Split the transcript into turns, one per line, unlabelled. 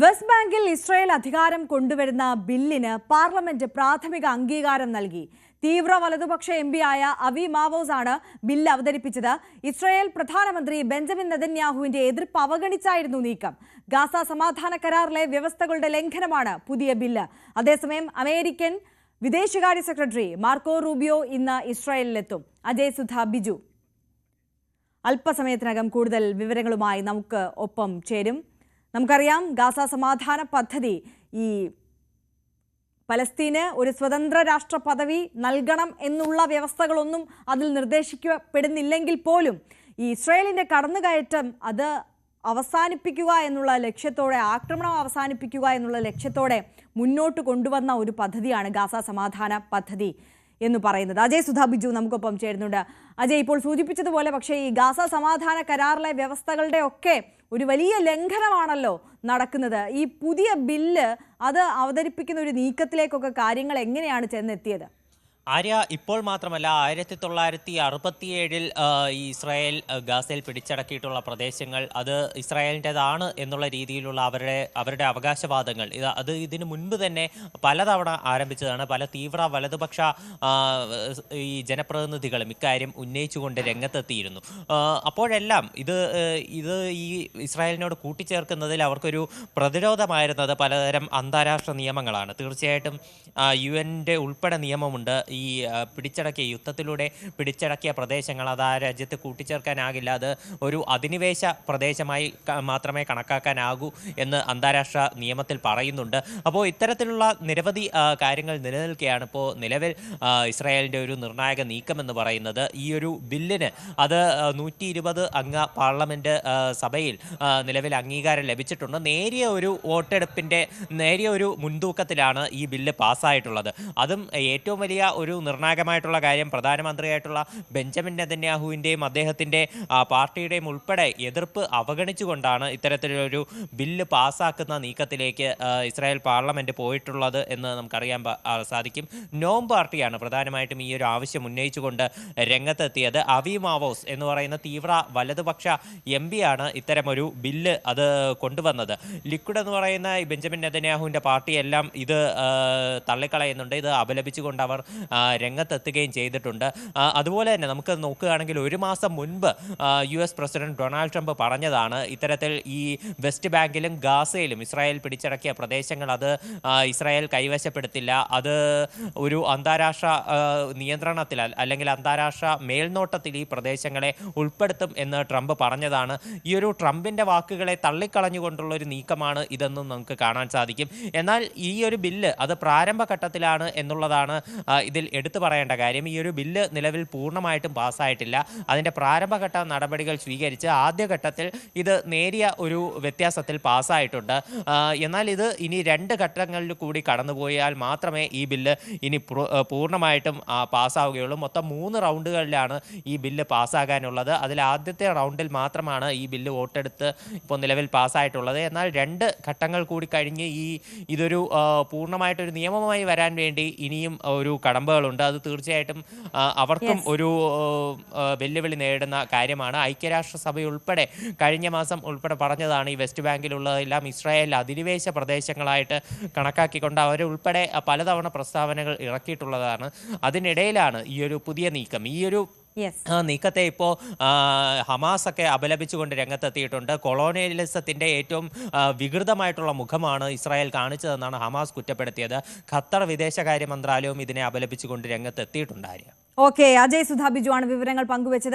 West ബാങ്കിൽ Israel അധികാരം കൊണ്ടുവരുന്ന ബില്ലിന് പാർലമെന്റ് പ്രാഥമിക അംഗീകാരം നൽകി. തീവ്ര വലതുപക്ഷ എം ആയ അവി മാവോസ് ആണ് ബില്ല് അവതരിപ്പിച്ചത്. ഇസ്രായേൽ പ്രധാനമന്ത്രി ബെഞ്ചമിൻ നെതന്യാഹുവിന്റെ എതിർപ്പ് അവഗണിച്ചായിരുന്നു നീക്കം. ഗാസ സമാധാന കരാറിലെ വ്യവസ്ഥകളുടെ ലംഘനമാണ് പുതിയ ബില്ല്. അതേസമയം അമേരിക്കൻ വിദേശകാര്യ സെക്രട്ടറി മാർക്കോ റൂബിയോ ഇന്ന് ഇസ്രായേലിലെത്തും. അജയ് സുധ ബിജു. അല്പസമയത്തിനകം കൂടുതൽ വിവരങ്ങളുമായി നമുക്ക് ഒപ്പം ചേരും. നമുക്കറിയാം ഗാസ സമാധാന പദ്ധതി ഈ പലസ്തീന് ഒരു സ്വതന്ത്ര രാഷ്ട്ര പദവി നൽകണം എന്നുള്ള വ്യവസ്ഥകളൊന്നും അതിൽ നിർദ്ദേശിക്കപ്പെടുന്നില്ലെങ്കിൽ പോലും ഈ ഇസ്രയേലിന്റെ കടന്നുകയറ്റം അത് അവസാനിപ്പിക്കുക എന്നുള്ള ലക്ഷ്യത്തോടെ ആക്രമണം അവസാനിപ്പിക്കുക എന്നുള്ള ലക്ഷ്യത്തോടെ മുന്നോട്ട് കൊണ്ടുവന്ന ഒരു പദ്ധതിയാണ് ഗാസ സമാധാന പദ്ധതി. എന്ന് പറയുന്നത്. അജയ് സുധാ ബിജു നമുക്കൊപ്പം ചേരുന്നുണ്ട്. അജയ് ഇപ്പോൾ സൂചിപ്പിച്ചതുപോലെ പക്ഷേ ഈ ഗാസ സമാധാന കരാറിലെ വ്യവസ്ഥകളുടെ ഒക്കെ ഒരു വലിയ ലംഘനമാണല്ലോ നടക്കുന്നത്. ഈ പുതിയ ബില്ല് അത് അവതരിപ്പിക്കുന്ന ഒരു നീക്കത്തിലേക്കൊക്കെ കാര്യങ്ങൾ എങ്ങനെയാണ് ചെന്നെത്തിയത്?
ആര്യ ഇപ്പോൾ മാത്രമല്ല ആയിരത്തി തൊള്ളായിരത്തി അറുപത്തിയേഴിൽ ഇസ്രായേൽ ഗാസയിൽ പിടിച്ചടക്കിയിട്ടുള്ള പ്രദേശങ്ങൾ അത് ഇസ്രായേലിന്റെതാണ് എന്നുള്ള രീതിയിലുള്ള അവരുടെ അവരുടെ അവകാശവാദങ്ങൾ. ഇത് അത് ഇതിന് മുൻപ് തന്നെ പലതവണ ആരംഭിച്ചതാണ്. പല തീവ്ര വലതുപക്ഷ ഈ ജനപ്രതിനിധികളും ഇക്കാര്യം ഉന്നയിച്ചുകൊണ്ട് രംഗത്തെത്തിയിരുന്നു. അപ്പോഴെല്ലാം ഇത് ഇത് ഈ ഇസ്രായേലിനോട് കൂട്ടിച്ചേർക്കുന്നതിൽ അവർക്കൊരു പ്രതിരോധമായിരുന്നത് പലതരം അന്താരാഷ്ട്ര നിയമങ്ങളാണ്. തീർച്ചയായിട്ടും യു എന്റെ ഉൾപ്പെടെ നിയമമുണ്ട്. ആ, പിടിച്ചടക്കിയ യുദ്ധത്തിലൂടെ പിടിച്ചടക്കിയ പ്രദേശങ്ങൾ അത് ആ രാജ്യത്ത് കൂട്ടിച്ചേർക്കാനാകില്ല. അത് ഒരു അധിനിവേശ പ്രദേശമായി മാത്രമേ കണക്കാക്കാനാകൂ എന്ന് അന്താരാഷ്ട്ര നിയമത്തിൽ പറയുന്നുണ്ട്. അപ്പോൾ ഇത്തരത്തിലുള്ള നിരവധി കാര്യങ്ങൾ നിലനിൽക്കുകയാണ് ഇപ്പോൾ നിലവിൽ ഇസ്രായേലിന്റെ ഒരു നിർണായക നീക്കം എന്ന് പറയുന്നത്. ഈ ഒരു ബില്ലിന് അത് നൂറ്റി ഇരുപത് അംഗ പാർലമെന്റ് സഭയിൽ നിലവിൽ അംഗീകാരം ലഭിച്ചിട്ടുണ്ട്. നേരിയ ഒരു വോട്ടെടുപ്പിന്റെ നേരിയ ഒരു മുൻതൂക്കത്തിലാണ് ഈ ബില്ല് പാസ്സായിട്ടുള്ളത്. അതും ഏറ്റവും വലിയ ഒരു നിർണായകമായിട്ടുള്ള കാര്യം. പ്രധാനമന്ത്രിയായിട്ടുള്ള ബെഞ്ചമിൻ നെതന്യാഹുവിന്റെയും അദ്ദേഹത്തിന്റെ പാർട്ടിയുടെയും ഉൾപ്പെടെ എതിർപ്പ് അവഗണിച്ചുകൊണ്ടാണ് ഇത്തരത്തിലൊരു ബില്ല് പാസ്സാക്കുന്ന നീക്കത്തിലേക്ക് ഇസ്രായേൽ പാർലമെന്റ് പോയിട്ടുള്ളത് എന്ന് നമുക്കറിയാൻ സാധിക്കും. നോം പാർട്ടിയാണ് പ്രധാനമായിട്ടും ഈ ഒരു ആവശ്യം ഉന്നയിച്ചുകൊണ്ട് രംഗത്തെത്തിയത്. അവി മാവോസ് എന്ന് പറയുന്ന തീവ്ര വലതുപക്ഷ എം ആണ് ഇത്തരമൊരു ബില്ല് അത് കൊണ്ടുവന്നത്. ലിക്വിഡ് എന്ന് പറയുന്ന ബെഞ്ചമിൻ നെതന്യാഹുവിന്റെ പാർട്ടിയെല്ലാം ഇത് തള്ളിക്കളയുന്നുണ്ട്. ഇത് അപലപിച്ചുകൊണ്ട് അവർ രംഗത്തെത്തുകയും ചെയ്തിട്ടുണ്ട്. അതുപോലെ തന്നെ നമുക്ക് നോക്കുകയാണെങ്കിൽ ഒരു മാസം മുൻപ് U S president Donald Trump പറഞ്ഞതാണ് ഇത്തരത്തിൽ ഈ വെസ്റ്റ് ബാങ്കിലും ഗാസയിലും ഇസ്രായേൽ പിടിച്ചടക്കിയ പ്രദേശങ്ങൾ അത് ഇസ്രായേൽ കൈവശപ്പെടുത്തില്ല. അത് ഒരു അന്താരാഷ്ട്ര നിയന്ത്രണത്തിൽ അല്ലെങ്കിൽ അന്താരാഷ്ട്ര മേൽനോട്ടത്തിൽ ഈ പ്രദേശങ്ങളെ ഉൾപ്പെടുത്തും എന്ന് ട്രംപ് പറഞ്ഞതാണ്. ഈ ഒരു ട്രംപിന്റെ വാക്കുകളെ തള്ളിക്കളഞ്ഞുകൊണ്ടുള്ള ഒരു നീക്കമാണ് ഇതെന്നും നമുക്ക് കാണാൻ സാധിക്കും. എന്നാൽ ഈ ഒരു ബില്ല് അത് പ്രാരംഭഘട്ടത്തിലാണ് എന്നുള്ളതാണ് ആ, എടുത്തു പറയേണ്ട കാര്യം ഈ ഒരു ബില്ല് നിലവിൽ പൂർണമായിട്ടും പാസ്സായിട്ടില്ല. അതിന്റെ പ്രാരംഭഘട്ട നടപടികൾ സ്വീകരിച്ച് ആദ്യഘട്ടത്തിൽ ഇത് നേരിയ ഒരു വ്യത്യാസത്തിൽ പാസ്സായിട്ടുണ്ട്. എന്നാൽ ഇത് ഇനി രണ്ട് ഘട്ടങ്ങളിൽ കൂടി കടന്നുപോയാൽ മാത്രമേ ഈ ബില്ല് ഇനി പൂർണമായിട്ടും പാസ്സാവുകയുള്ളൂ. മൊത്തം മൂന്ന് റൗണ്ടുകളിലാണ് ഈ ബില്ല് പാസ്സാകാനുള്ളത്. അതിൽ ആദ്യത്തെ റൗണ്ടിൽ മാത്രമാണ് ഈ ബില്ല് വോട്ടെടുത്ത് ഇപ്പോൾ നിലവിൽ പാസ്സായിട്ടുള്ളത്. എന്നാൽ രണ്ട് ഘട്ടങ്ങൾ കൂടി കഴിഞ്ഞ് ഈ ഇതൊരു പൂർണമായിട്ടൊരു നിയമമായി വരാൻ വേണ്ടി ഇനിയും ഒരു കടമ്പകളുണ്ട് അത് തീർച്ചയായിട്ടും അവർക്കും ഒരു വെല്ലുവിളി നേടുന്ന കാര്യമാണ്. ഐക്യരാഷ്ട്രസഭ ഉൾപ്പെടെ കഴിഞ്ഞ മാസം ഉൾപ്പെടെ പറഞ്ഞതാണ് ഈ വെസ്റ്റ് ബാങ്കിലുള്ളതെല്ലാം ഇസ്രായേൽ അധിനിവേശ പ്രദേശങ്ങളായിട്ട് കണക്കാക്കിക്കൊണ്ട് അവർ ഉൾപ്പെടെ പലതവണ പ്രസ്താവനകൾ ഇറക്കിയിട്ടുള്ളതാണ്. അതിനിടയിലാണ് ഈ ഒരു പുതിയ നീക്കം. ഈ ഒരു നീക്കത്തെ ഇപ്പോൾ ഹമാസ് ഒക്കെ അപലപിച്ചുകൊണ്ട് രംഗത്തെത്തിയിട്ടുണ്ട്. കൊളോണിയലിസത്തിന്റെ ഏറ്റവും വികൃതമായിട്ടുള്ള മുഖമാണ് ഇസ്രായേൽ കാണിച്ചതെന്നാണ് ഹമാസ് കുറ്റപ്പെടുത്തിയത്. ഖത്തർ വിദേശകാര്യ മന്ത്രാലയവും ഇതിനെ അപലപിച്ചുകൊണ്ട് രംഗത്തെത്തിയിട്ടുണ്ട് ആര്യ.
ഓക്കെ അജയ് സുധാ ബിജു ആണ് വിവരങ്ങൾ പങ്കുവച്ചത്.